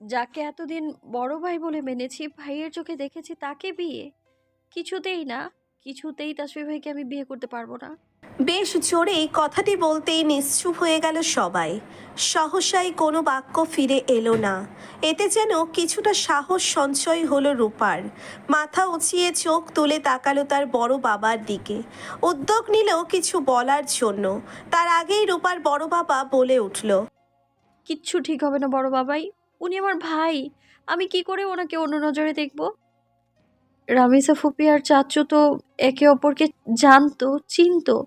যাকে এতদিন বড় ভাই বলে মেনেছি ভাইয়ের চোখে দেখেছি তাকে বিয়ে। কিছুতেই না কিছুতেই তাসফি ভাইকে আমি বিয়ে করতে পারব না। বেশ জোরেই কথাটি বলতেই নিশ্চুপ হয়ে গেল সবাই। সহসাই কোনো বাক্য ফিরে এলো না। এতে যেন কিছুটা সাহস সঞ্চয় হলো রূপার। মাথা উঁচিয়ে চোখ তুলে তাকালো তার বড় বাবার দিকে। উদ্যোগ নিল কিছু বলার জন্য। তার আগেই রূপার বড় বাবা বলে উঠল কিচ্ছু ঠিক হবে না বড় বাবাই। উনি আমার ভাই। আমি কি করে ওনাকে অন্য নজরে দেখব? রামিসা ফুপি আর চাচু তো একে অপরকে জানতো, চিনতো।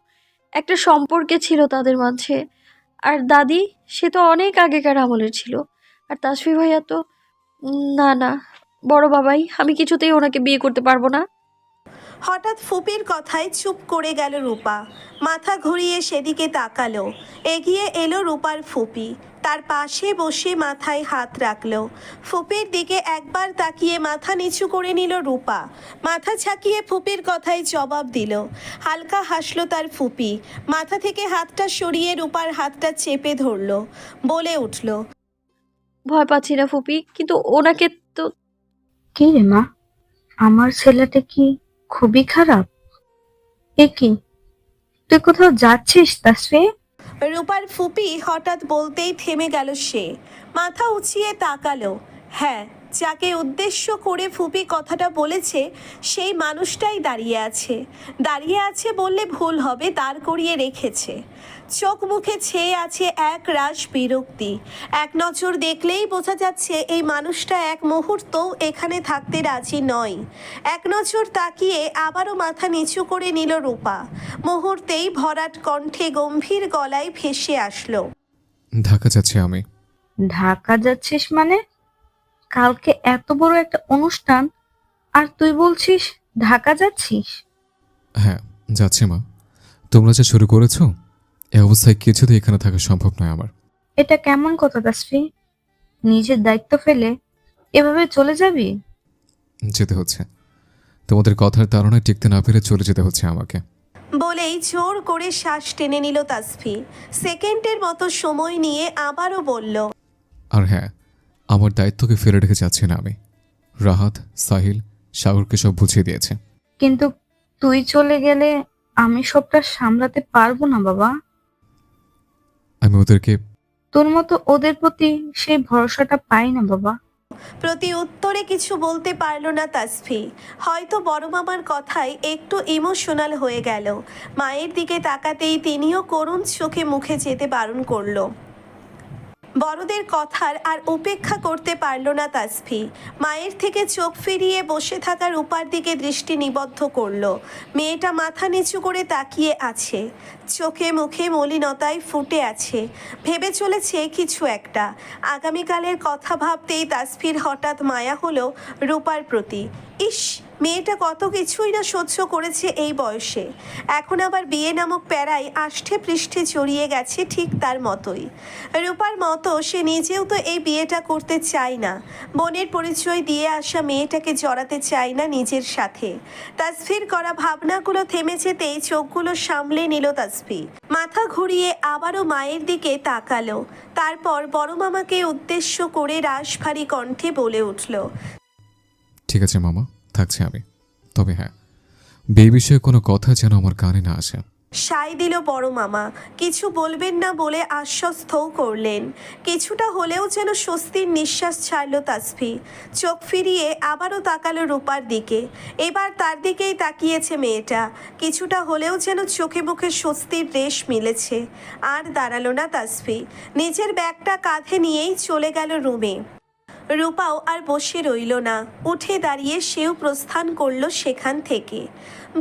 একটা সম্পর্কে ছিল তাদের মাঝে। আর দাদি, সে তো অনেক আগেকার আমলের ছিল। আর তাসফি ভাইয়া তো, না না, বড় বাবাই, আমি কিছুতেই ওনাকে বিয়ে করতে পারব না। হঠাৎ ফুপির কথায় চুপ করে গেল রূপা। মাথা ঘুরিয়ে সেদিকে তাকালো। এগিয়ে এলো রূপার ফুপি। তার পাশে বসে মাথায় হাত রাখল। ফুপির দিকে একবার তাকিয়ে মাথা নিচু করে নিল রূপা। মাথা ছাকিয়ে ফুপির কথায় জবাব দিল। হালকা হাসলো তার ফুপি। মাথা থেকে হাতটা সরিয়ে রূপার হাতটা চেপে ধরলো। বলে উঠল ভয় পাচ্ছি না ফুপি কিন্তু ওনাকে তো কি রে মা? আমার ছেলেটা কি খুবই খারাপ? এ কি? তুই কোথাও যাচ্ছিস তাসফি রূপার ফুপি হঠাৎ বলতেই থেমে গেল সে। মাথা উঁচিয়ে তাকালো। হ্যাঁ যাকে উদ্দেশ্য করে ফুপি কথাটা বলেছে, সেই মানুষটাই দাঁড়িয়ে আছে। দাঁড়িয়ে আছে বললে ভুল হবে, দাঁড় করিয়ে রেখেছে। চোখ মুখে ছেয়ে আছে এক রাস বিরক্তি। এক নজর দেখলেই বোঝা যাচ্ছে এই মানুষটা এক মুহূর্ত এখানে থাকতে রাজি নয়। এক নজর তাকিয়ে আবারও মাথা নিচু করে নিল রূপা। মুহূর্তেই ভরাট কণ্ঠে গম্ভীর গলায় ভেসে আসলো। ঢাকা যাচ্ছি আমি। ঢাকা যাচ্ছিস মানে? কালকে এত বড় একটা অনুষ্ঠান আর তুই বলছিস ঢাকা যাচ্ছিস? হ্যাঁ যাচ্ছি মা। তোমরা যা শুরু করেছ এ অবস্থায় কিছুতেই এখানে থাকা সম্ভব নয় আমার। এটা কেমন কথা তাসফি নিজের দায়িত্ব ফেলে এভাবে চলে যাবি? যেতে হচ্ছে। তোমাদের কথার তাড়নায় টিকতে না পেরে চলে যেতে হচ্ছে আমাকে। বলেই জোর করে শ্বাস টেনে নিল তাসফি। সেকেন্ডের মতো সময় নিয়ে আবারও বলল আর হ্যাঁ আমার দায়িত্বকে ফেলে রেখে যাচ্ছি না আমি। রাহাত সাহিল সাগরকে সব বুঝিয়ে দিয়েছে। কিন্তু তুই চলে গেলে আমি সবটা সামলাতে পারব না বাবা। আমি ওদেরকে তোর মতো ওদের প্রতি সেই ভরসাটা পাই না বাবা। প্রতি উত্তরে কিছু বলতে পারল না তাসফি। হয়তো বড় মামার কথায় একটু ইমোশনাল হয়ে গেল। মায়ের দিকে তাকাতেই তিনিও করুণ চোখে মুখে যেতে বারণ করল। বড়দের কথার আর উপেক্ষা করতে পারল না তাসফি। মায়ের থেকে চোখ ফিরিয়ে বসে থাকার রূপার দিকে দৃষ্টি নিবদ্ধ করল। মেয়েটা মাথা নিচু করে তাকিয়ে আছে। চোখে মুখে মলিনতায় ফুটে আছে। ভেবে চলেছে কিছু একটা। আগামীকালের কথা ভাবতেই তাসফির হঠাৎ মায়া হলো রূপার প্রতি। ইস! মেয়েটা কত কিছুই না সহ্য করেছে এই বয়সে। এখন আবার বিয়ে নামক প্যারায় আষ্ঠে পৃষ্ঠে জড়িয়ে গেছে ঠিক তার মতোই। রূপার মতো সে নিজেও তো এই বিয়েটা করতে চায় না। বোনের পরিচয় দিয়ে আসা মেয়েটাকে জড়াতে চায় না নিজের সাথে। তাসফির করা ভাবনাগুলো থেমে যেতেই চোখগুলো সামলে নিল তাসফি মাথা ঘুরিয়ে আবারও মায়ের দিকে তাকালো। তারপর বড় মামাকে উদ্দেশ্য করে রাশভারী কণ্ঠে বলে উঠল, ঠিক আছে, মামা। থাকছি আমি। তবে হ্যাঁ বিয়ে বিষয়ে কোনো কথা যেন আমার কানে না আসে। সাই দিল বড় মামা, কিছু বলবেন না বলে আশ্বস্তও করলেন। কিছুটা হলেও যেন স্বস্তির নিঃশ্বাস ছাড়ল তাসফি। চোখ ফিরিয়ে আবারও তাকালো রূপার দিকে। এবার তার দিকেই তাকিয়েছে মেয়েটা। কিছুটা হলেও যেন চোখে মুখে স্বস্তির রেশ মিলেছে। আর দাঁড়াল না তাসফি। নিজের ব্যাগটা কাঁধে নিয়েই চলে গেল রুমে। রূপাও আর বসে রইল না। উঠে দাঁড়িয়ে সেও প্রস্থান করল সেখান থেকে।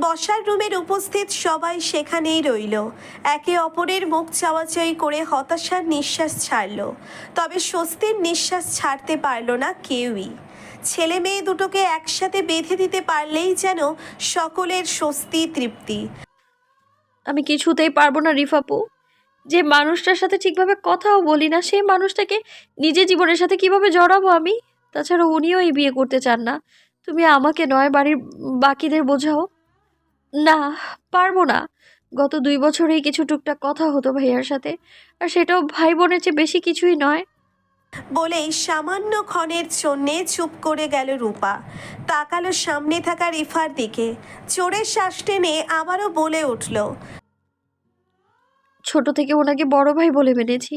বসার রুমের উপস্থিত সবাই সেখানেই রইল। একে অপরের মুখ চাওয়াচাই করে হতাশার নিঃশ্বাস ছাড়ল। তবে স্বস্তির নিঃশ্বাস ছাড়তে পারল না কেউই। ছেলে মেয়ে দুটোকে একসাথে বেঁধে দিতে পারলেই যেন সকলের স্বস্তি তৃপ্তি। আমি কিছুতেই পারব না, রিফাপু। যে মানুষটার সাথে ঠিকভাবে কথাও বলি না, সেই মানুষটাকে নিজের জীবনের সাথে কীভাবে জড়াবো আমি? তাছাড়া উনিও এই বিয়ে করতে চান না। তুমি আমাকে নয়, বাড়ির বাকিদের বোঝাও। না, পারব না। গত দুই বছরেই কিছু টুকটাক কথা হতো ভাইয়ার সাথে, আর সেটাও ভাই বোনের চেয়ে বেশি কিছুই নয়। বলেই সামান্য ক্ষণের জন্যে চুপ করে গেল রূপা। তাকালো সামনে থাকা রিফার দিকে। চোরের শ্বাস টেনে আবারও বলে উঠল ছোট থেকে ওনাকে বড় ভাই বলে মেনেছি।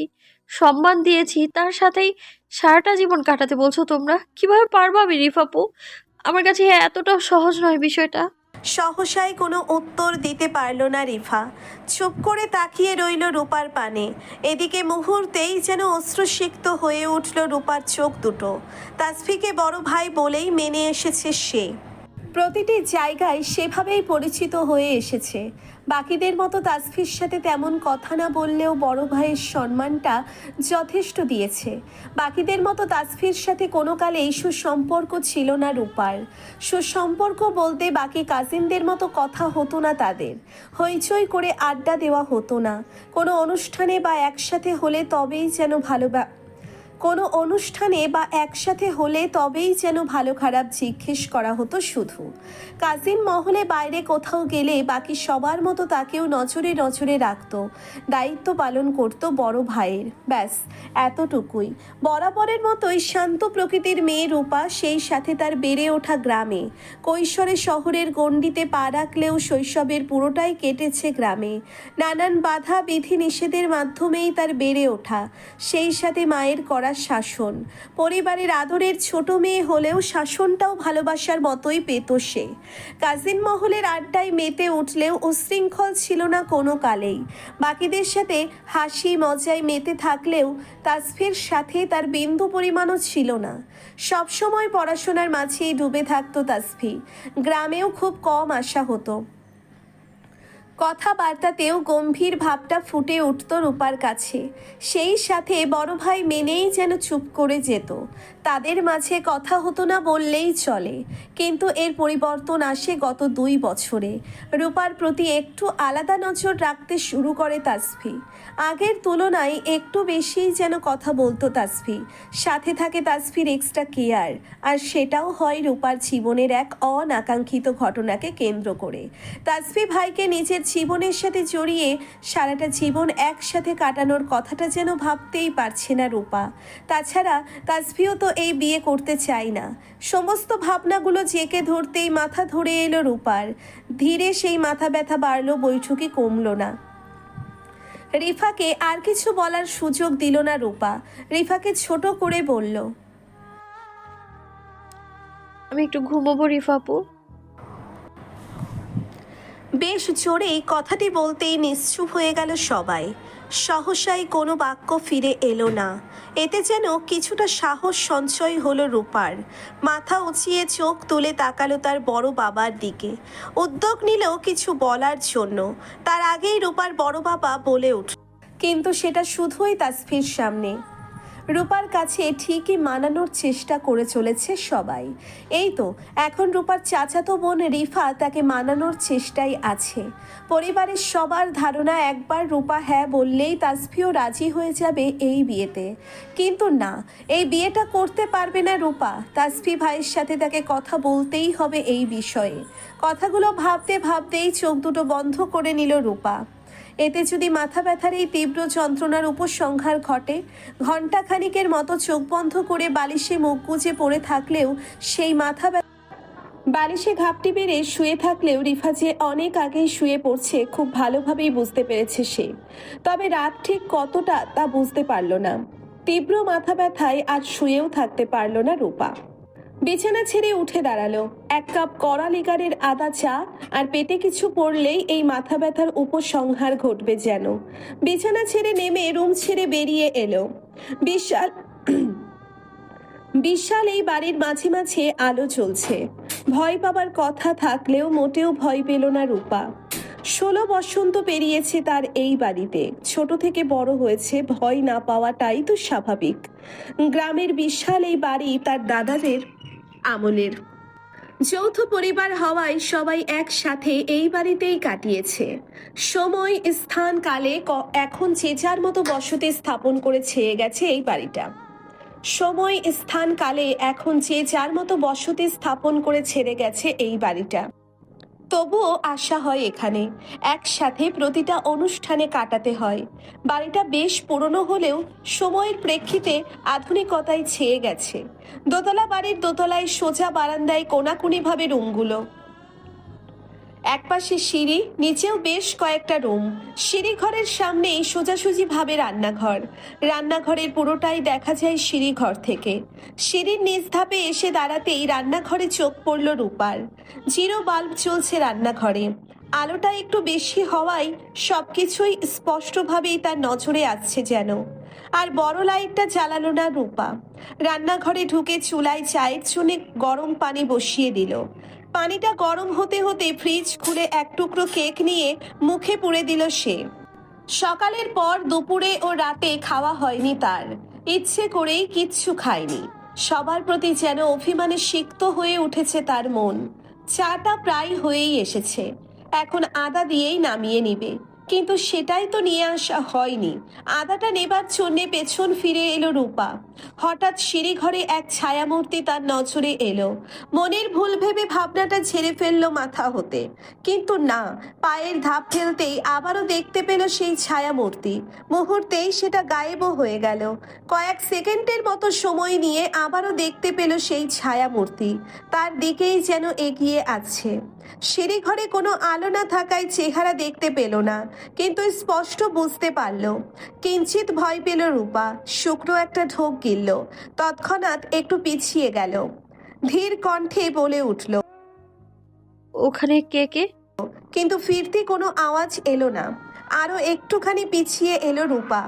সম্মান দিয়েছি, তার সাথেই সারাটা জীবন কাটাতে বলছো তোমরা। কীভাবে পারব আমি রিফাপু আমার কাছে এতটাও সহজ নয় বিষয়টা। সহসায় কোনো উত্তর দিতে পারল না রিফা। চুপ করে তাকিয়ে রইল রূপার পানে। এদিকে মুহূর্তেই যেন অশ্রুসিক্ত হয়ে উঠল রূপার চোখ দুটো। তাসফিকে বড় ভাই বলেই মেনে এসেছে সে। প্রতিটি জায়গায় সেভাবেই পরিচিত হয়ে এসেছে। বাকিদের মতো তাসফির সাথে তেমন কথা না বললেও বড় ভাইয়ের সম্মানটা যথেষ্ট দিয়েছে। বাকিদের মতো তাসফির সাথে কোনো কালেই সুসম্পর্ক ছিল না রূপার। সুসম্পর্ক বলতে বাকি কাজিনদের মতো কথা হতো না তাদের। হইচই করে আড্ডা দেওয়া হতো না। কোনো অনুষ্ঠানে বা একসাথে হলে তবেই যেন ভালো কোনো অনুষ্ঠানে বা একসাথে হলে তবেই যেন ভালো খারাপ জিজ্ঞেস করা হতো শুধু। কাজিন মহলে বাইরে কোথাও গেলে বাকি সবার মতো তাকেও নজরে নজরে রাখত। দায়িত্ব পালন করত বড় ভাইয়ের। ব্যাস, এতটুকুই। বরাবরের মতোই শান্ত প্রকৃতির মেয়ে রূপা সেই সাথে তার বেড়ে ওঠা গ্রামে। কৈশোরে শহরের গণ্ডিতে পা রাখলেও শৈশবের পুরোটাই কেটেছে গ্রামে। নানান বাধা বিধি নিষেধের মাধ্যমেই তার বেড়ে ওঠা। সেই সাথে মায়ের করা শাসন। পরিবারের আদরের ছোট মেয়ে হলেও শাসনটাও ভালোবাসার মতোই পেত সে। কাজিন মহলের আড্ডায় মেতে উঠলেও উশৃঙ্খল ছিল না কোনো কালেই। বাকিদের সাথে হাসি মজায় মেতে থাকলেও তাসফির সাথে তার বিন্দু পরিমাণও ছিল না। সবসময় পড়াশোনার মাঝেই ডুবে থাকতো তাসফি গ্রামেও খুব কম আসা হতো। কথাবার্তাতেও গম্ভীর ভাবটা ফুটে উঠত রূপার কাছে। সেই সাথে বড় ভাই মেনেই যেন চুপ করে যেত। তাদের মাঝে কথা হতো না বললেই চলে। কিন্তু এর পরিবর্তন আসে গত দুই বছরে। রূপার প্রতি একটু আলাদা নজর রাখতে শুরু করে তাসফি। আগের তুলনায় একটু বেশিই যেন কথা বলতো তাসফি। সাথে থাকে তাসফির এক্সট্রা কেয়ার আর সেটাও হয় রূপার জীবনের এক অনাকাঙ্ক্ষিত ঘটনাকে কেন্দ্র করে। তাসফি ভাইকে নিজের জীবনের সাথে জড়িয়ে সারাটা জীবন একসাথে কাটানোর কথাটা যেন ভাবতেই পারছে না রূপা। তাছাড়া তাসফিও তো এই বিয়ে করতে চাই না। সমস্ত ভাবনাগুলো জেকে ধরতেই মাথা ধরে এলো রূপার। ধীরে সেই মাথা ব্যথা বাড়লো বৈঠকি কমলো না। রিফাকে আর কিছু বলার সুযোগ দিল না রূপা। রিফাকে ছোট করে বলল, আমি একটু ঘুমোবো রিফাপু বেশ জোরেই কথাটি বলতেই নিশ্চুপ হয়ে গেল সবাই। সহসাই কোনো বাক্য ফিরে এলো না। এতে যেন কিছুটা সাহস সঞ্চয় হলো রূপার। মাথা উঁচিয়ে চোখ তুলে তাকালো তার বড় বাবার দিকে। উদ্যোগ নিল কিছু বলার জন্য। তার আগেই রূপার বড় বাবা বলে উঠল কিন্তু সেটা শুধুই তাসফির সামনে। রূপার কাছে ঠিকই মানানোর চেষ্টা করে চলেছে সবাই। এই তো, এখন রূপার চাচাতো বোন রিফা তাকে মানানোর চেষ্টায় আছে। পরিবারের সবার ধারণা একবার রূপা হ্যাঁ বললেই তাসফিও রাজি হয়ে যাবে এই বিয়েতে। কিন্তু না, এই বিয়েটা করতে পারবে না রূপা। তাসফি ভাইয়ের সাথে তাকে কথা বলতেই হবে এই বিষয়ে। কথাগুলো ভাবতে ভাবতেই চোখ দুটো বন্ধ করে নিল রূপা। এতে যদি মাথা ব্যথার এই তীব্র যন্ত্রণার উপসংহার ঘটে ঘণ্টা খানিকের মতো চোখ বন্ধ করে বালিশে মুখ গুজে পড়ে থাকলেও সেই মাথা বালিশে ঘাপটি বেড়ে শুয়ে থাকলেও রিফা যে অনেক আগেই শুয়ে পড়ছে, খুব ভালোভাবেই বুঝতে পেরেছে সে। তবে রাত ঠিক কতটা তা বুঝতে পারল না। তীব্র মাথা ব্যথায় আজ শুয়েও থাকতে পারল না রূপা। বিছানা ছেড়ে উঠে দাঁড়াল। এক কাপ কড়া লিগারের আদা চা আর পেটে কিছু পড়লেই এই মাথা ব্যথার উপসংহার ঘটবে যেন। বিছানা ছেড়ে নেমে রুম ছেড়ে বেরিয়ে এলো। বিশাল বিশাল এই বাড়ির মাঝে মাঝে আলো জ্বলছে। ভয় পাবার কথা থাকলেও মোটেও ভয় পেল না রূপা। ষোলো বসন্ত পেরিয়েছে তার এই বাড়িতে। ছোট থেকে বড় হয়েছে, ভয় না পাওয়াটাই তো স্বাভাবিক। গ্রামের বিশাল এই বাড়ি তার দাদাদের আমলের। যৌথ পরিবার হওয়ায় সবাই একসাথে এই বাড়িতেই কাটিয়েছে। সময়, স্থান, কালে এখন যে যার মতো বসতি স্থাপন করে ছেয়ে গেছে এই বাড়িটা। সময়, স্থান, কালে এখন যে যার মতো বসতি স্থাপন করে ছেড়ে গেছে এই বাড়িটা। তবুও আসা হয় এখানে। একসাথে প্রতিটা অনুষ্ঠানে কাটাতে হয়। বাড়িটা বেশ পুরনো হলেও সময়ের প্রেক্ষিতে আধুনিকতায় ছেয়ে গেছে। দোতলা বাড়ির দোতলায় সোজা বারান্দায় কোনাকুনিভাবে রুমগুলো। একপাশে সিঁড়ি, নিচেও বেশ কয়েকটা রুম। সিঁড়ি ঘরের সামনেই সোজাসুজি ভাবে রান্নাঘর। রান্নাঘরের পুরোটাই দেখা যায় সিঁড়ি ঘর থেকে। সিঁড়ির নিচ ধাপে এসে দাঁড়াতেই রান্নাঘরে চোখ পড়ল রূপার। জিরো বাল্ব চলছে রান্নাঘরে। আলোটা একটু বেশি হওয়ায় সবকিছুই স্পষ্টভাবেই তার নজরে আসছে যেন। আর বড় লাইটটা জ্বালালো না রূপা। রান্নাঘরে ঢুকে চুলায় চায়ের চুনে গরম পানি বসিয়ে দিল। পানিটা গরম হতে হতে ফ্রিজ খুলে এক টুকরো কেক নিয়ে মুখে পুড়ে দিল সে। সকালের পর দুপুরে ও রাতে খাওয়া হয়নি তার। ইচ্ছে করেই কিচ্ছু খায়নি। সবার প্রতি যেন অভিমানে সিক্ত হয়ে উঠেছে তার মন। চাটা প্রায় হয়েই এসেছে। এখন আদা দিয়েই নামিয়ে নিবে। কিন্তু সেটাই তো নিয়ে আসা হয়নি। আদাটা নেবার জন্যে পেছন ফিরে এলো রূপা। হঠাৎ সিঁড়িঘরে এক ছায়ামূর্তি তার নজরে এলো। মনের ভুল ভেবে ভাবনাটা ঝেড়ে ফেলল মাথা হতে। কিন্তু না, পায়ের ধাপ ফেলতেই আবারও দেখতে পেল সেই ছায়ামূর্তি। মুহূর্তেই সেটা গায়েবও হয়ে গেল। কয়েক সেকেন্ডের মতো সময় নিয়ে আবারও দেখতে পেল সেই ছায়ামূর্তি। তার দিকেই যেন এগিয়ে আছে। সিঁড়ি ঘরে কোনো আলো না থাকায় চেহারা দেখতে পেল না কিন্তু স্পষ্ট বুঝতে পারল। কিঞ্চিত ভয় পেল রূপা শুকনো একটা ঢোক গিলল তৎক্ষণাৎ একটু পিছিয়ে গেল। ধীর কণ্ঠে বলে উঠল ওখানে কে কে? কিন্তু ফিরতি কোনো আওয়াজ এলো না। আরও একটুখানি পিছিয়ে এলো রূপা।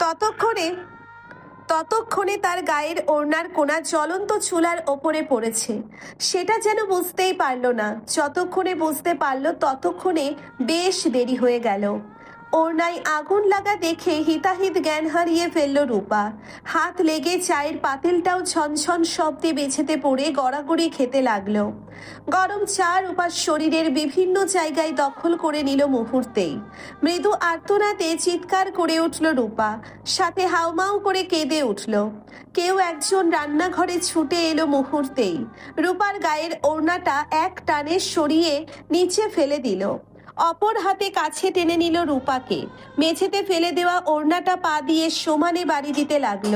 ততক্ষণে ততক্ষণে তার গায়ের ওড়নার কোনা জ্বলন্ত চুলার ওপরে পড়েছে। সেটা যেন বুঝতেই পারল না। যতক্ষণে বুঝতে পারল, ততক্ষণে বেশ দেরি হয়ে গেল। ওড়নায় আগুন লাগা দেখে হিতাহিত জ্ঞান হারিয়ে ফেলল রূপা। হাত লেগে চায়ের পাতিলটাও ছনছন শব্দে বেছেতে পড়ে গড়াগড়ি খেতে লাগল। গরম চা রূপার শরীরের বিভিন্ন জায়গায় দখল করে নিল মুহূর্তেই। মৃদু আর্তনাতে চিৎকার করে উঠল রূপা। সাথে হাউমাউ করে কেঁদে উঠল। কেউ একজন রান্নাঘরে ছুটে এলো মুহূর্তেই। রূপার গায়ের ওড়নাটা এক টানে সরিয়ে নিচে ফেলে দিল। অপর হাতে কাছে টেনে নিল রূপাকে। মেঝেতে ফেলে দেওয়া ওড়নাটা পা দিয়ে সমানে বাড়ি দিতে লাগল।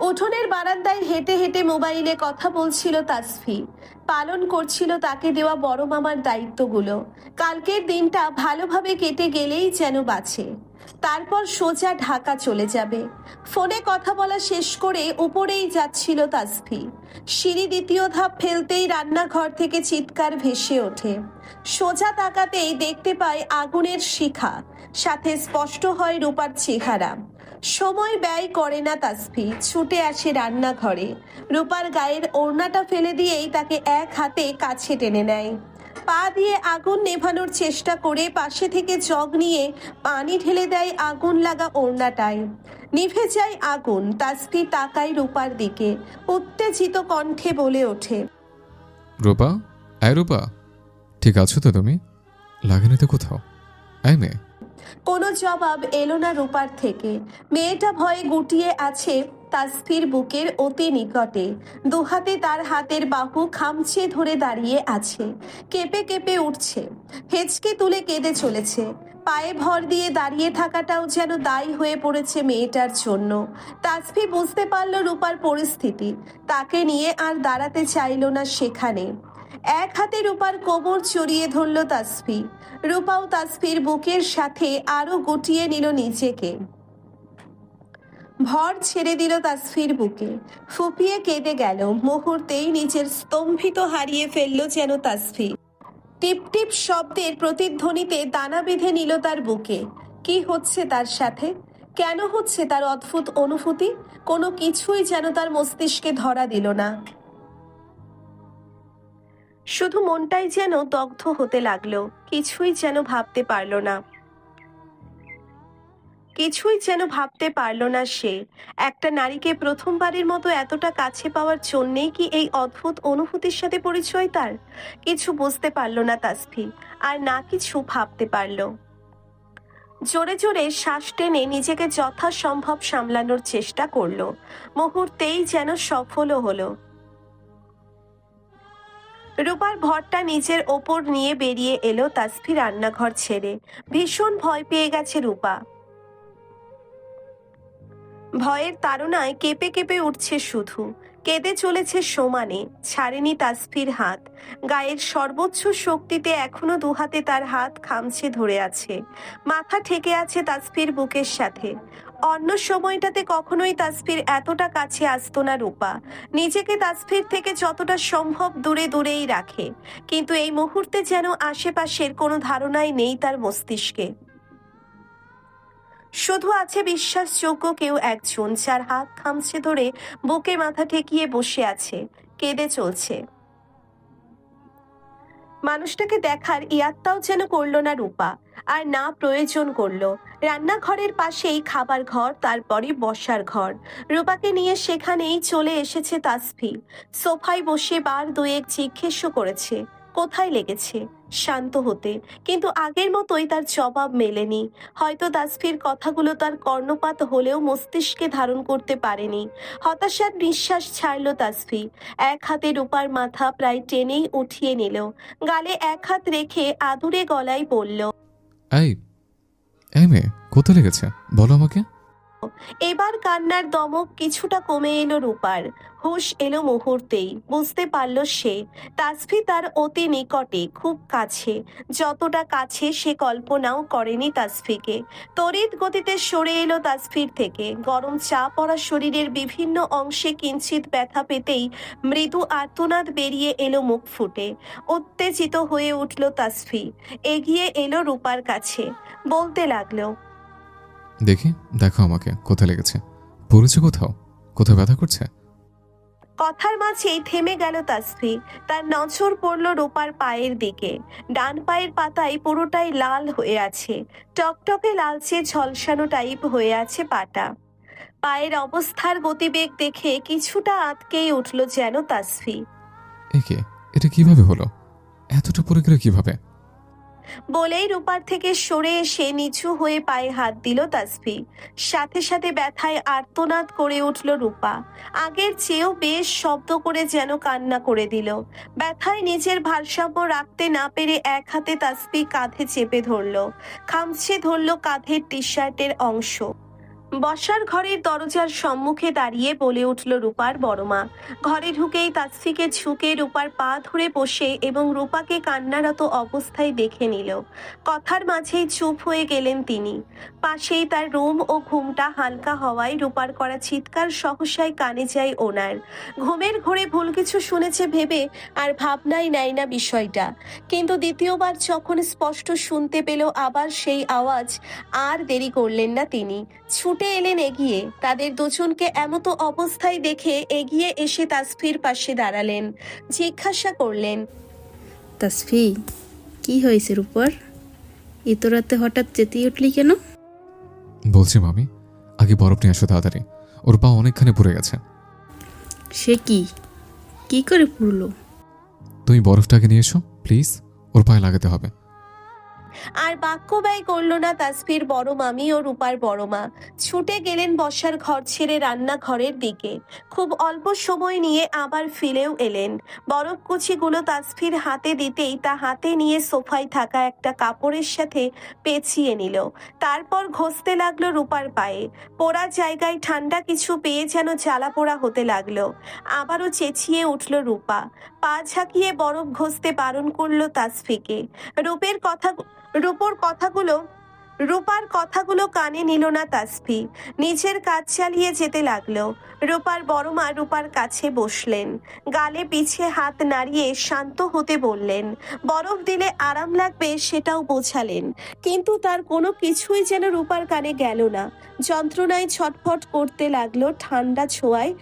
উঠোনের বারান্দায় হেঁটে হেঁটে মোবাইলে কথা বলছিল তাসফি। পালন করছিল তাকে দেওয়া বড় মামার দায়িত্বগুলো। কালকের দিনটা ভালোভাবে কেটে গেলেই যেন বাঁচে। তারপর সোজা ঢাকা চলে যাবে। ফোনে কথা বলা শেষ করে উপরেই যাচ্ছিল তাসফি। সিঁড়ি দ্বিতীয় ধাপ ফেলতেই রান্নাঘর থেকে চিৎকার ভেসে ওঠে। সোজা তাকাতেই দেখতে পায় আগুনের শিখা, সাথে স্পষ্ট হয় রূপার চেহারা। সময় ব্যয় করে না তাসফি, ছুটে আসে রান্নাঘরে। রূপার গায়ের ওড়নাটা ফেলে দিয়েই তাকে এক হাতে কাছে টেনে নেয়। পা দিয়ে আগুন নেভানোর চেষ্টা করে পাশে থেকে জগ নিয়ে পানি ঢেলে দেয় আগুন লাগা ওড়নাটায়। নিভে যায় আগুন তাসফি তাকায় রূপার দিকে উত্তেজিত কণ্ঠে বলে ওঠে। রূপা? আয় রূপা ঠিক আছো তো তুমি? লাগেনি তো কোথাও। আয় মেয়ে। কোনো জবাব এলো না রূপার থেকে। মেয়েটা ভয়ে গুটিয়ে আছে তাসফির বুকের অতি নিকটে। দুহাতে তার হাতের বাহু খামচে ধরে দাঁড়িয়ে আছে। কেঁপে কেঁপে উঠছে। হেঁচকে তুলে কেঁদে চলেছে। পায়ে ভর দিয়ে দাঁড়িয়ে থাকাটাও যেন দায়ী হয়ে পড়েছে মেয়েটার জন্য। তাসফি বুঝতে পারল রূপার পরিস্থিতি। তাকে নিয়ে আর দাঁড়াতে চাইল না সেখানে। এক হাতে রূপার কোমর চড়িয়ে ধরল তাসফি রূপাও তাসফির বুকের সাথে আরও গুটিয়ে নিল নিজেকে। ভর ছেড়ে দিল তাসফির বুকে। ফুপিয়ে কেঁদে গেল, মুহূর্তেই নিজের স্তম্ভিত হারিয়ে ফেলল যেন তাসফি টিপ টিপ শব্দের প্রতিধ্বনিতে দানা বেঁধে নিল তার বুকে। কি হচ্ছে তার সাথে? কেন হচ্ছে তার অদ্ভুত অনুভূতি? কোনো কিছুই যেন তার মস্তিষ্কে ধরা দিল না। শুধু মনটাই যেন দগ্ধ হতে লাগল, কিছুই যেন ভাবতে পারল না। কিছুই যেন ভাবতে পারল না সে। একটা নারীকে প্রথমবারের মতো এতটা কাছে পাওয়ার জন্যেই কি এই অদ্ভুত অনুভূতির সাথে পরিচয় তার? কিছু বুঝতে পারল না তাসফি, আর না কিছু ভাবতে পারল। জোরে জোরে শ্বাস টেনে নিজেকে যথাসম্ভব সামলানোর চেষ্টা করল। মুহূর্তেই যেন সফলও হলো। রূপার ভরটা নিজের ওপর নিয়ে বেরিয়ে এলো তাসফি রান্নাঘর ছেড়ে। ভীষণ ভয় পেয়ে গেছে রূপা। ভয়ের তাড়নায় কেঁপে কেঁপে উঠছে শুধু। কেঁদে চলেছে সমানে, ছাড়েনি তাসফির হাত। গায়ের সর্বোচ্চ শক্তিতে এখনও দুহাতে তার হাত খামছে ধরে আছে। মাথা ঠেকে আছে তাসফির বুকের সাথে। অন্য সময়টাতে কখনোই তাসফির এতটা কাছে আসতো না রূপা। নিজেকে তাসফির থেকে যতটা সম্ভব দূরে দূরেই রাখে। কিন্তু এই মুহূর্তে যেন আশেপাশের কোনো ধারণাই নেই তার মস্তিষ্কে। শুধু আছে বিশ্বাসযোগ্য কেউ একজন যার হাত খামছে ধরে বুকে মাথা ঠেকিয়ে বসে আছে, কেঁদে চলছে। মানুষটাকে দেখার ইয়াত্তাও যেন করল না রূপা, আর না প্রয়োজন করল। রান্নাঘরের পাশেই খাবার ঘর তারপরে বসার ঘর। রূপাকে নিয়ে সেখানেই চলে এসেছে তাসফি। সোফায় বসে বার দুয়েক জিজ্ঞেসও করেছে কোথায় লেগেছে? শান্ত হতে। কিন্তু আগের মতোই তার জবাব মেলেনি। হয়তো তাসফির কথাগুলো তার কর্ণপাত হলেও মস্তিষ্কে ধারণ করতে পারেনি। হতাশার নিঃশ্বাস ছাড়ল তাসফি এক হাতে রূপার মাথা প্রায় টেনেই উঠিয়ে নিল। গালে এক হাত রেখে আদুরে গলায় বলল, এই এই মেয়ে, কোথায় লেগেছে? বলো আমাকে। এবার কান্নার দমক কিছুটা কমে এলো রূপার। হুশ এলো মুহূর্তেই, বুঝতে পারল সে। তাসফি তার অতি নিকটে, খুব কাছে। যতটা কাছে সে কল্পনাও করেনি তাসফিকে। তড়িৎ গতিতে সরে এলো তাসফির থেকে। গরম চা পড়া শরীরের বিভিন্ন অংশে কিঞ্চিত ব্যথা পেতেই মৃদু আর্তনাদ বেরিয়ে এলো মুখ ফুটে। উত্তেজিত হয়ে উঠল তাসফি। এগিয়ে এলো রূপার কাছে। বলতে লাগল দেখি দেখো আমাকে কোথায় লেগেছে। পড়েছে কোথাও? কোথাও ব্যথা করছে? কথার মাঝেই থেমে গেল তাসফি তার নজর পড়ল রূপার পায়ের দিকে। ডান পায়ের পাতায় পুরোটাই লাল হয়ে আছে। টকটকে লালচে ঝলসানো টাইপ হয়ে আছে পাটা। পায়ের অবস্থার গতিবেগ দেখে কিছুটা আটকেই উঠল যেন তাসফি একে এটা কীভাবে হলো? এতটা পড়ে গেলে কীভাবে? বলেই রূপার থেকে সরে এসে নিচু হয়ে পায়ে হাত দিল তাসফি। সাথে সাথে ব্যথায় আর্তনাদ করে উঠল রূপা। আগের চেয়েও বেশ শব্দ করে যেন কান্না করে দিল। ব্যথায় নিজের ভারসাম্য রাখতে না পেরে এক হাতে তাসফি কাঁধে চেপে ধরল। খামছে ধরল কাঁধের টি শার্টের অংশ। বসার ঘরের দরজার সম্মুখে দাঁড়িয়ে বলে উঠল রূপার বড়মা। ঘরে ঢুকেই তাসফিকে ঝুঁকে রূপার পা ধরে বসে এবং রূপাকে কান্নারত অবস্থায় দেখে নিল। কথার মাঝেই চুপ হয়ে গেলেন তিনি। পাশেই তার রুম ও ঘুমটা হালকা হওয়ায় রূপার করা চিৎকার সহসায় কানে যায় ওনার। ঘুমের ঘোরে ভুল কিছু শুনেছে ভেবে আর ভাবনাই নেয় না বিষয়টা। কিন্তু দ্বিতীয়বার যখন স্পষ্ট শুনতে পেল, আবার সেই আওয়াজ আর দেরি করলেন না তিনি। ছুটে এলেন এগিয়ে। তাদের দুজনকে এমতো অবস্থায় দেখে এগিয়ে এসে তাসফির পাশে দাঁড়ালেন। জিজ্ঞাসা করলেন তাসফি কি হয়েছে রূপর? এত রাতে হঠাৎ চেতিয়ে উঠলি কেন? বলছি মামি আগে বরফ নিয়ে আসো তাড়াতাড়ি। ওর পা অনেকখানি পড়ে গেছে। সে কি? কি করে পুরলো তুমি বরফটাকে নিয়ে এসো প্লিজ। ওর পায়ে লাগাতে হবে। আর বাক্য ব্যয় করল না তাসফির বড় মামি ও রূপার বড় মা। ছুটে গেলেন বসার ঘর ছেড়ে রান্নাঘরের দিকে। খুব অল্প সময় নিয়ে আবার ফিরেও এলেন। বরফ কুচিগুলো তাসফির হাতে দিতেই তা হাতে নিয়ে সোফায় থাকা একটা কাপড়ের সাথে পেঁচিয়ে নিল। তারপর ঘষতে লাগল রূপার পায়ে। পোড়া জায়গায় ঠান্ডা কিছু পেয়ে যেন জ্বালা পোড়া হতে লাগল। আবারও চেঁচিয়ে উঠল রূপা। পা ঝাঁকিয়ে বরফ ঘষতে বারণ করল তাসফিকে। রূপের কথা রূপর কথাগুলো, রূপার কথাগুলো কানে নিল না তাসফি। নিজের কাজ চালিয়ে যেতে লাগল। রূপার বড় মা রূপার কাছে বসলেন। গালে পিছে হাত নাড়িয়ে শান্ত হতে বললেন, বরফ দিলে আরাম লাগবে সেটাও বোঝালেন। কিন্তু তার কোনো কিছুই যেন রূপার কানে গেল না। যন্ত্রণায় ছটফট করতে লাগল ঠান্ডা ছোঁয়ায়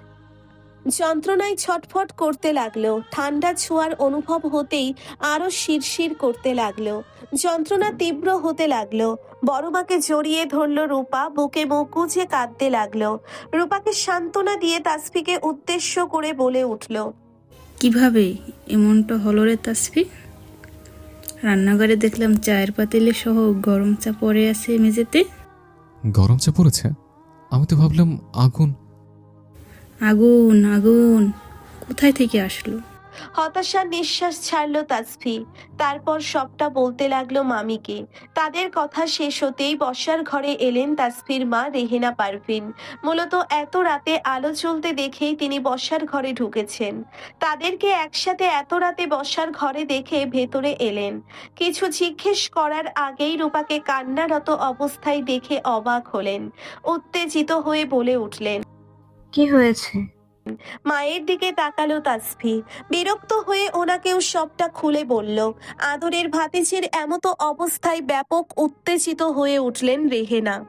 যন্ত্রণায় ছটফট করতে লাগল। ঠান্ডা ছোঁয়ার অনুভব হতেই আরও শিরশির করতে লাগল। যন্ত্রণা তীব্র হতে লাগল। বড় মাকে জড়িয়ে ধরলো রূপা বুকে মুখ গুজে কাঁদতে লাগল। রূপাকে সান্ত্বনা দিয়ে তাসফিকে উদ্দেশ্য করে বলে উঠল কীভাবে? এমনটা হলো রে তাসফি? রান্নাঘরে দেখলাম চায়ের পাতিলে সহ গরম চা পড়ে আছে মেঝেতে। গরম চা পড়েছে? আমি তো ভাবলাম আগুন আগুন আগুন। কোথায় থেকে আসলো? হতাশার নিঃশ্বাস ছাড়লো তাসফি তারপর সবটা বলতে লাগল মামিকে। তাদের কথা শেষ হতেই বসার ঘরে এলেন তাসফির মা রেহেনা পারভিন। মূলত এত রাতে আলো জ্বলতে দেখেই তিনি বসার ঘরে ঢুকেছেন। তাদেরকে একসাথে এত রাতে বসার ঘরে দেখে ভেতরে এলেন। কিছু জিজ্ঞেস করার আগেই রূপাকে কান্নারত অবস্থায় দেখে অবাক হলেন। উত্তেজিত হয়ে বলে উঠলেন কি হয়েছে? মায়ের দিকে তাকালো তাসফি। বিরক্ত হয়ে ওনাকেও সবটা খুলে বলল, আদরের ভাতিজির এমতো অবস্থায় ব্যাপক উত্তেজিত হয়ে উঠলেন রেহেনা।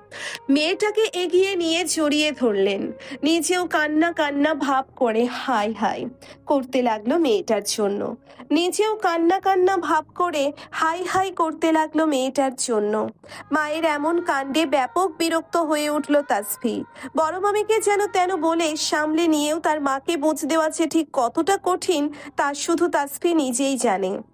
মেয়েটাকে এগিয়ে নিয়ে জড়িয়ে ধরলেন। নিজেও কান্না কান্না ভাব করে হাই হাই করতে লাগল মেয়েটার জন্য। নিজেও কান্না কান্না ভাব করে হাই হাই করতে লাগল মেয়েটার জন্য। মায়ের এমন কাণ্ডে ব্যাপক বিরক্ত হয়ে উঠল তাসফি। বড় মামিকে যেন তেন বলে সামলে নিয়েও তার মাকে বুঝ দেওয়া যে ঠিক কতটা কঠিন, তা শুধু তাসফি নিজেই জানে।